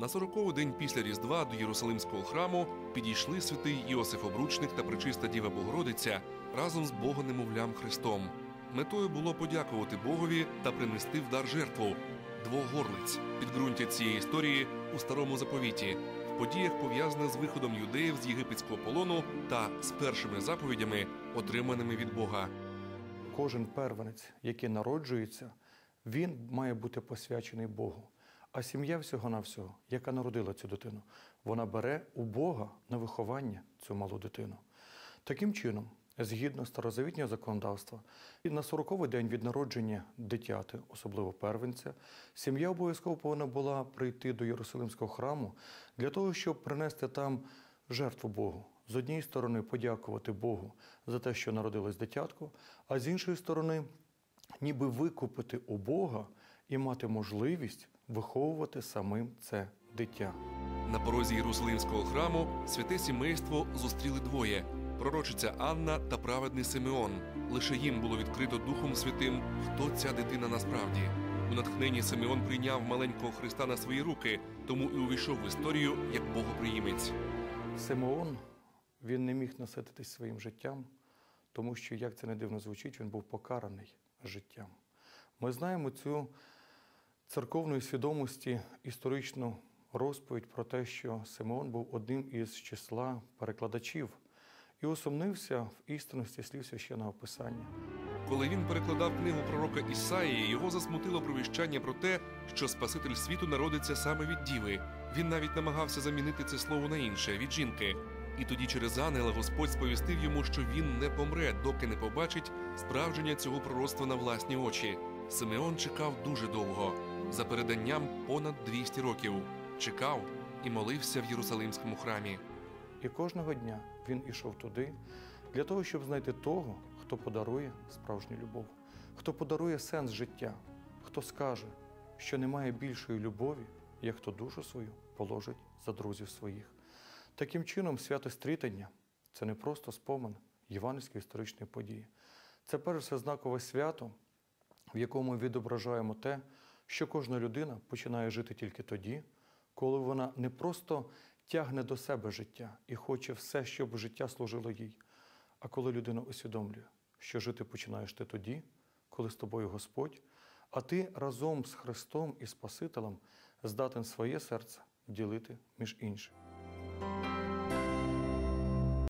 На сороковий день після Різдва до Єрусалимського храму підійшли святий Іосиф Обручник та пречиста Діва Богородиця разом з Богонемовлям Христом. Метою було подякувати Богові та принести в дар жертву двох горлиць. Підґрунтя цієї історії у старому заповіті, в подіях пов'язаних з виходом юдеїв з єгипетського полону та з першими заповідями, отриманими від Бога. Кожен первенець, який народжується, він має бути посвячений Богу. А сім'я всього-навсього, яка народила цю дитину, вона бере у Бога на виховання цю малу дитину. Таким чином, згідно старозавітнього законодавства, і на 40-й день від народження дитяти, особливо первенця, сім'я обов'язково повинна була прийти до Єрусалимського храму для того, щоб принести там жертву Богу. З однієї сторони, подякувати Богу за те, що народилось дитятко, а з іншої сторони, ніби викупити у Бога і мати можливість виховувати самим це дитя. На порозі Єрусалимського храму святе сімейство зустріли двоє пророчиця Анна та праведний Симеон. Лише їм було відкрито Духом Святим, хто ця дитина насправді. У натхненні Симеон прийняв маленького Христа на свої руки, тому і увійшов в історію як богоприємець. Симеон він не міг насититись своїм життям, тому що, як це не дивно звучить, він був покараний життям. Ми знаємо цю церковної свідомості історичну розповідь про те, що Симеон був одним із числа перекладачів і усумнився в істинності слів священного писання. Коли він перекладав книгу пророка Ісаїї, його засмутило провіщання про те, що Спаситель світу народиться саме від діви. Він навіть намагався замінити це слово на інше від жінки. І тоді через ангела Господь сповістив йому, що він не помре, доки не побачить справдження цього пророцтва на власні очі. Симеон чекав дуже довго, за переданням понад 200 років. Чекав і молився в Єрусалимському храмі. І кожного дня він ішов туди для того, щоб знайти того, хто подарує справжню любов, хто подарує сенс життя, хто скаже, що немає більшої любові, як хто душу свою положить за друзів своїх. Таким чином, свято стрітання це не просто спомин євангельської історичної події. Це перш все знакове свято, в якому відображаємо те, що кожна людина починає жити тільки тоді, коли вона не просто тягне до себе життя і хоче все, щоб життя служило їй, а коли людина усвідомлює, що жити починаєш ти тоді, коли з тобою Господь, а ти разом з Христом і Спасителем здатен своє серце ділити між іншим.